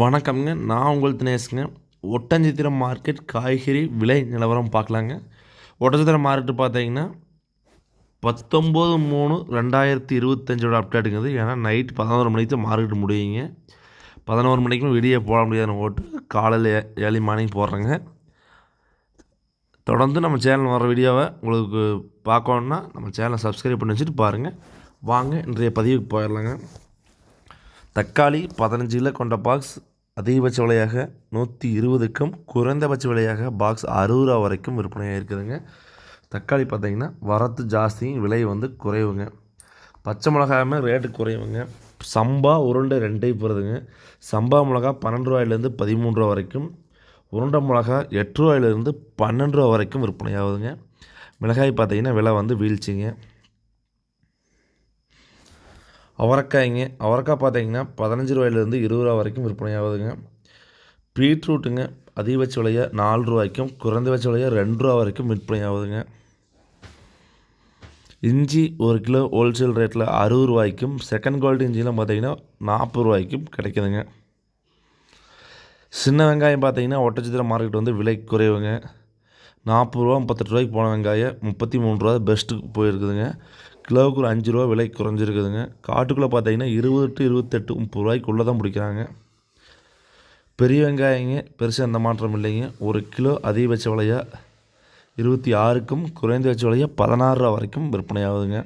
வணக்கம்ங்க. நான் உங்கள் தினேஷுங்க. ஒட்டஞ்சத்திரம் மார்க்கெட் காய்கறி விலை நிலவரம் பார்க்கலாங்க. ஒட்டஞ்சத்திரம் மார்க்கெட்டு பார்த்தீங்கன்னா பத்தொம்போது மூணு ரெண்டாயிரத்தி இருபத்தஞ்சோட அப்டேட்டுங்கிறது ஏன்னா நைட் பதினோரு மணிக்கு தான் மார்க்கெட் முடியுங்க. பதினோரு மணிக்கும் விடிய போட முடியாதுன்னு ஓட்டு காலையில் ஏழு மார்னிங் போடுறேங்க. தொடர்ந்து நம்ம சேனல் வர வீடியோவை உங்களுக்கு பார்க்கணுன்னா நம்ம சேனலை சப்ஸ்கிரைப் பண்ணி வச்சுட்டு பாருங்கள் வாங்க இன்றைய பதிவுக்கு போயிடலாங்க. தக்காளி பதினஞ்சு கிலோ கொண்ட பாக்ஸ் அதிகபட்ச விலையாக நூற்றி இருபதுக்கும் குறைந்தபட்ச விலையாக பாக்ஸ் அறுபது ரூபா வரைக்கும் விற்பனையாக இருக்குதுங்க. தக்காளி பார்த்திங்கன்னா வரத்து ஜாஸ்தியும் விலை வந்து குறைவுங்க. பச்சை மிளகாயுமே ரேட்டு குறைவுங்க. சம்பா உருண்டை ரெண்டே போகிறதுங்க சம்பா மிளகா பன்னெண்டு ரூபாயிலேருந்து பதிமூணு ரூபா வரைக்கும். உருண்டை மிளகா எட்டு ரூபாயிலேருந்து பன்னெண்டு ரூபா வரைக்கும் விற்பனையாகுதுங்க. மிளகாய் பார்த்திங்கன்னா விலை வந்து வீழ்ச்சிங்க. அவரைக்காய்ங்க அவரைக்காய் பார்த்தீங்கன்னா பதினஞ்சு ரூபாயிலேருந்து இருபது ரூபா வரைக்கும் விற்பனையாகுதுங்க. பீட்ரூட்டுங்க அதிகபட்ச விலையாக நாலு ரூபாய்க்கும் குறைந்தபட்ச விலையாக ரெண்டு ரூபா வரைக்கும் விற்பனையாகுதுங்க. இஞ்சி ஒரு கிலோ ஹோல்சேல் ரேட்டில் அறுபது ரூபாய்க்கும் செகண்ட் குவாலிட்டி இஞ்சிலாம் பார்த்தீங்கன்னா நாற்பது ரூபாய்க்கும் கிடைக்குதுங்க. சின்ன வெங்காயம் பார்த்தீங்கன்னா ஒட்டச்சித்திர மார்க்கெட் வந்து விலை குறைவுங்க. நாற்பது ரூபா முப்பத்தெட்டு ரூபாய்க்கு போன வெங்காயம் முப்பத்தி மூணு ரூபா பெஸ்ட்டுக்கு போயிருக்குதுங்க. கிலோவுக்கு ஒரு அஞ்சு ரூபா விலை குறைஞ்சிருக்குதுங்க. காட்டுக்குள்ளே பார்த்தீங்கன்னா இருபது டு இருபத்தெட்டு முப்பது ரூபாய்க்குள்ளே தான் பிடிக்கிறாங்க பெரிய வெங்காயங்க பெருசாக எந்த மாற்றம் இல்லைங்க. ஒரு கிலோ அதிகபட்ச விலையாக இருபத்தி ஆறுக்கும் குறைந்தபட்ச விலையாக பதினாறு ரூபா வரைக்கும் விற்பனையாகுதுங்க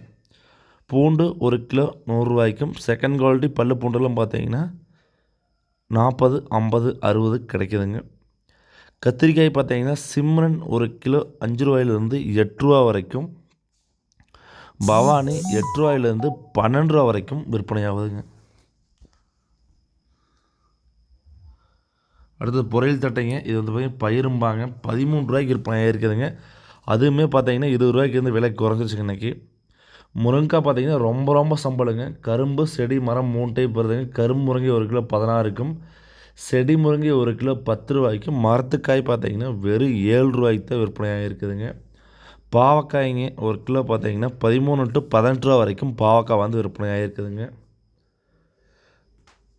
பூண்டு ஒரு கிலோ நூறுரூவாய்க்கும் செகண்ட் குவாலிட்டி பல்லு பூண்டெல்லாம் பார்த்தீங்கன்னா நாற்பது ஐம்பது அறுபது கிடைக்குதுங்க. கத்திரிக்காய் பார்த்தீங்கன்னா சிம்ரன் ஒரு கிலோ அஞ்சு ரூபாயிலிருந்து எட்டு ரூபா வரைக்கும் பவானி எட்டு ரூபாயிலேருந்து பன்னெண்டு ரூபா வரைக்கும் விற்பனை ஆகுதுங்க அடுத்தது பொரியல் தட்டைங்க. இது வந்து பார்த்தீங்கன்னா பயிரும்பாங்க. பதிமூணு ரூபாய்க்கு விற்பனை இருக்குதுங்க அதுவுமே பார்த்தீங்கன்னா இருபது ரூபாய்க்கு வந்து விலை குறைஞ்சிருச்சுங்க இன்றைக்கி முருங்கைக்காய் பார்த்தீங்கன்னா ரொம்ப ரொம்ப சம்பளங்க. கரும்பு செடி மரம் மூணு டைப் வருதுங்க கரும்பு முருங்கை ஒரு கிலோ பதினாறுக்கும் செடி முருங்கை ஒரு கிலோ பத்து ரூபாய்க்கும் மரத்துக்காய் பார்த்தீங்கன்னா வெறும் ஏழு ரூபாய்க்கு தான் விற்பனையாக இருக்குதுங்க பாவக்காய்ங்க ஒரு கிலோ பார்த்தீங்கன்னா பதிமூணு டு பதினெட்டு ரூபா வரைக்கும் பாவக்காய் வந்து விற்பனை ஆகிருக்குதுங்க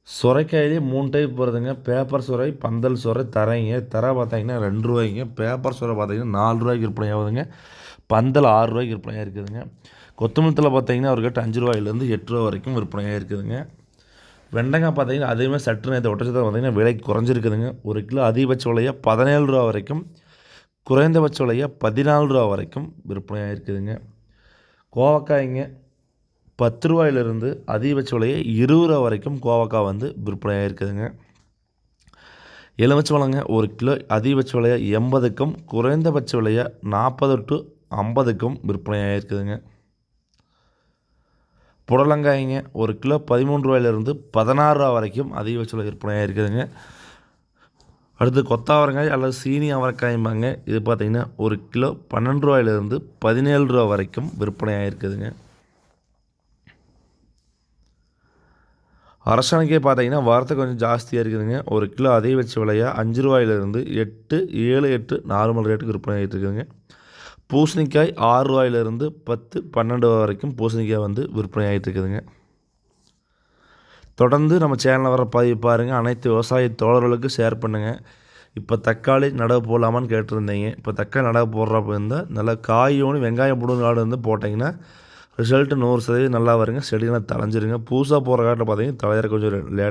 சுரைக்காயிலே மூணு டைப் வருதுங்க. பேப்பர் சுரை பந்தல் சுரை தரைங்க. தர பார்த்தீங்கன்னா ரெண்டு ரூபாய்ங்க. பேப்பர் சுரை பார்த்தீங்கன்னா நாலு ரூபாய்க்கு விற்பனை ஆகுதுங்க பந்தல் ஆறு ரூபாய்க்கு விற்பனையாக இருக்குதுங்க. கொத்தமல்லத்தில் பார்த்தீங்கன்னா அவர்கிட்ட அஞ்சு ரூபாயிலேருந்து எட்டு ரூபா வரைக்கும் விற்பனையாக இருக்குதுங்க. வெண்டைக்காய் பார்த்தீங்கன்னா அதேமாதிரி மாதிரி சற்று நேரத்தை ஒட்டச்சத்தை பார்த்தீங்கன்னா விலை குறைஞ்சிருக்குதுங்க. ஒரு கிலோ அதிகபட்ச விலையாக பதினேழு ரூபா வரைக்கும் குறைந்தபட்ச விலையாக பதினாலு ரூபா வரைக்கும் விற்பனையாக இருக்குதுங்க கோவக்காய்ங்க பத்து ரூபாயிலிருந்து அதிகபட்ச விலையை இருபது ரூபா வரைக்கும் கோவக்காய் வந்து விற்பனையாக இருக்குதுங்க எலுமிச்சை பழங்க ஒரு கிலோ அதிகபட்ச விலையாக எண்பதுக்கும் குறைந்தபட்ச விலையாக நாற்பது டு ஐம்பதுக்கும் விற்பனையாக இருக்குதுங்க புடலங்காய்ங்க ஒரு கிலோ பதிமூணு ரூபாயிலிருந்து பதினாறு ரூபா வரைக்கும் அதிகபட்ச விலை விற்பனையாக இருக்குதுங்க அடுத்து கொத்தாவரங்காய் அல்லது சீனி அவரைக்காய்ம்பாங்க. இது பார்த்திங்கன்னா ஒரு கிலோ பன்னெண்டு ரூபாயிலிருந்து பதினேழு ரூபா வரைக்கும் விற்பனை ஆகிருக்குதுங்க அரசாணிக்கே பார்த்தீங்கன்னா வாரத்தை கொஞ்சம் ஜாஸ்தியாக இருக்குதுங்க. ஒரு கிலோ அதே வச்சு விலையாக அஞ்சு ரூபாயிலிருந்து எட்டு ஏழு எட்டு நார்மல் ரேட்டுக்கு விற்பனை ஆகிட்டு இருக்குதுங்க பூசணிக்காய் ஆறு ரூபாயிலிருந்து பத்து பன்னெண்டு ரூபா வரைக்கும் பூசணிக்காய் வந்து விற்பனை ஆகிட்டு இருக்குதுங்க தொடர்ந்து நம்ம சேனலில் வர பதிவு பாருங்கள் அனைத்து விவசாய தோழர்களுக்கு ஷேர் பண்ணுங்கள் இப்போ தக்காளி நடவு போடலாமான்னு கேட்டிருந்தீங்க. இப்போ தக்காளி நடவு போடுறப்ப இருந்தால் நல்லா காயோனு வெங்காயம் புடுங்க காடு வந்து போட்டிங்கன்னா ரிசல்ட்டு நூறு சதவீதம் நல்லா வருங்க. செடிகளை தலைஞ்சிருங்க புதுசாக போகிற காட்டில் பார்த்தீங்கன்னா தலையிற கொஞ்சம் லேட்